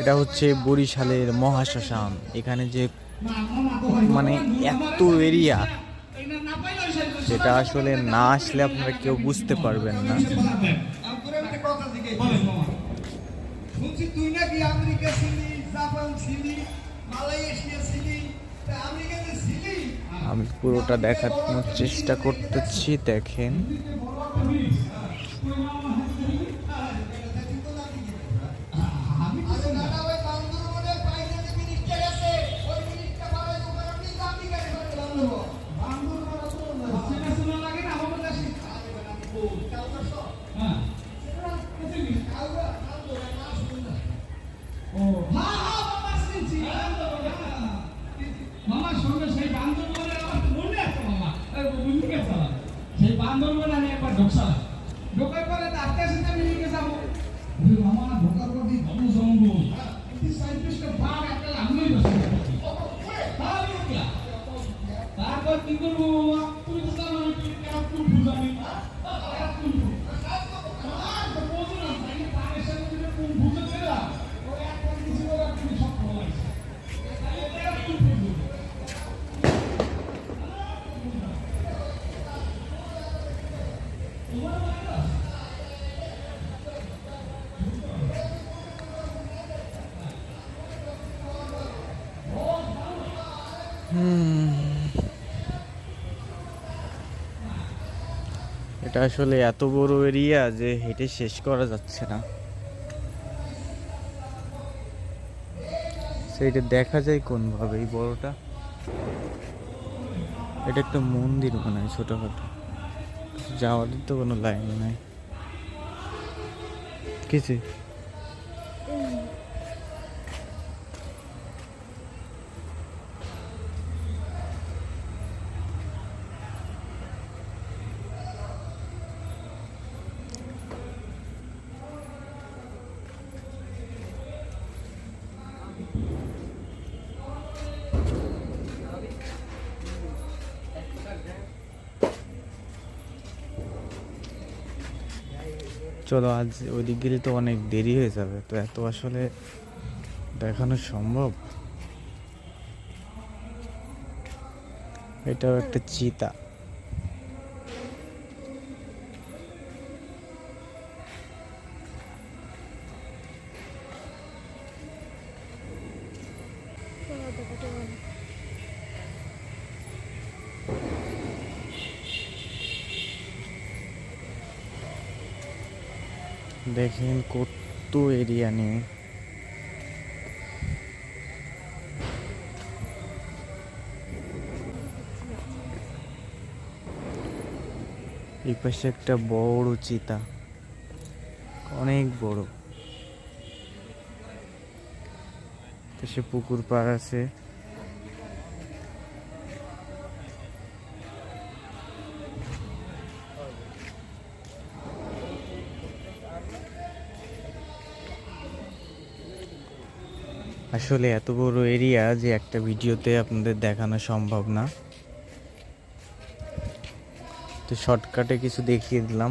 এটা হচ্ছে বরিশালের মহাশ্মশান। এখানে যে মানে এত এরিয়া সেটা আসলে না আসলে আপনারা কেউ বুঝতে পারবেন না। শুনছি তুই নাকি আমেরিকা ছিলি জাপান ছিলি মালয়েশিয়া ছিলি তা আমেরিকাতে ছিলি আমি পুরোটা দেখানোর চেষ্টা করতেছি দেখেন। সেই বান্দরবন আমি একবার ঢোকসালাম ঢোকার পরে তো আজকে সাথে আমি নিয়ে যাব ওই মামা ঢোকার পর দিয়ে ঘন জঙ্গল? এই সাইডটা পার একটা আমরাই বসে তারপর কি করব মামা তুমি তো জানো আমি কি কেমন কোন বুঝাবি কোন এটা আসলে এত বড় এরিয়া যে হেঁটে শেষ করা যাচ্ছে না। সেইটা দেখা যায় কোনভাবে এই বড়টা। এটা একটা মন্দির মনে হয় ছোটখাটো। যাওয়ার তো কোনো লাইন নাই। কিছু চলো আজ ওইদিক গেলে তো অনেক দেরি হয়ে যাবে। তো এত আসলে দেখানো সম্ভব? এটাও একটা চিতা। দেখেন কত এরিয়া নিয়ে এই পাশে একটা বড় চিতা। অনেক বড়। পাশে পুকুর পাড় আছে। আসলে এত বড় এরিয়া যে একটা ভিডিওতে আপনাদের দেখানো সম্ভব না। তো শর্টকাটে কিছু দেখিয়ে দিলাম।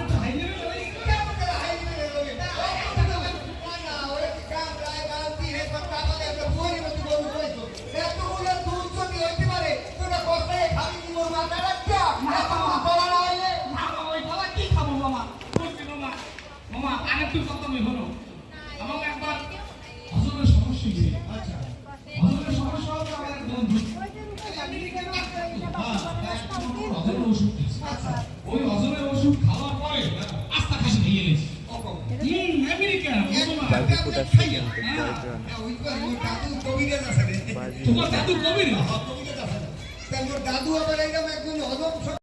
আরেকটু কথা আমি হলো। আমার একবার হজমের সমস্যা হয়েছে আচ্ছা হজমের সমস্যা হলো আমার এক বন্ধু। হ্যাঁ, হজমের ওষুধ দিয়েছে। ওই হজমের ওষুধ খাওয়ার পরে আস্তা খাসি খেয়ে গেছে আমেরিকা তো মোর দাদু তোমার কবির আবার একজন হজম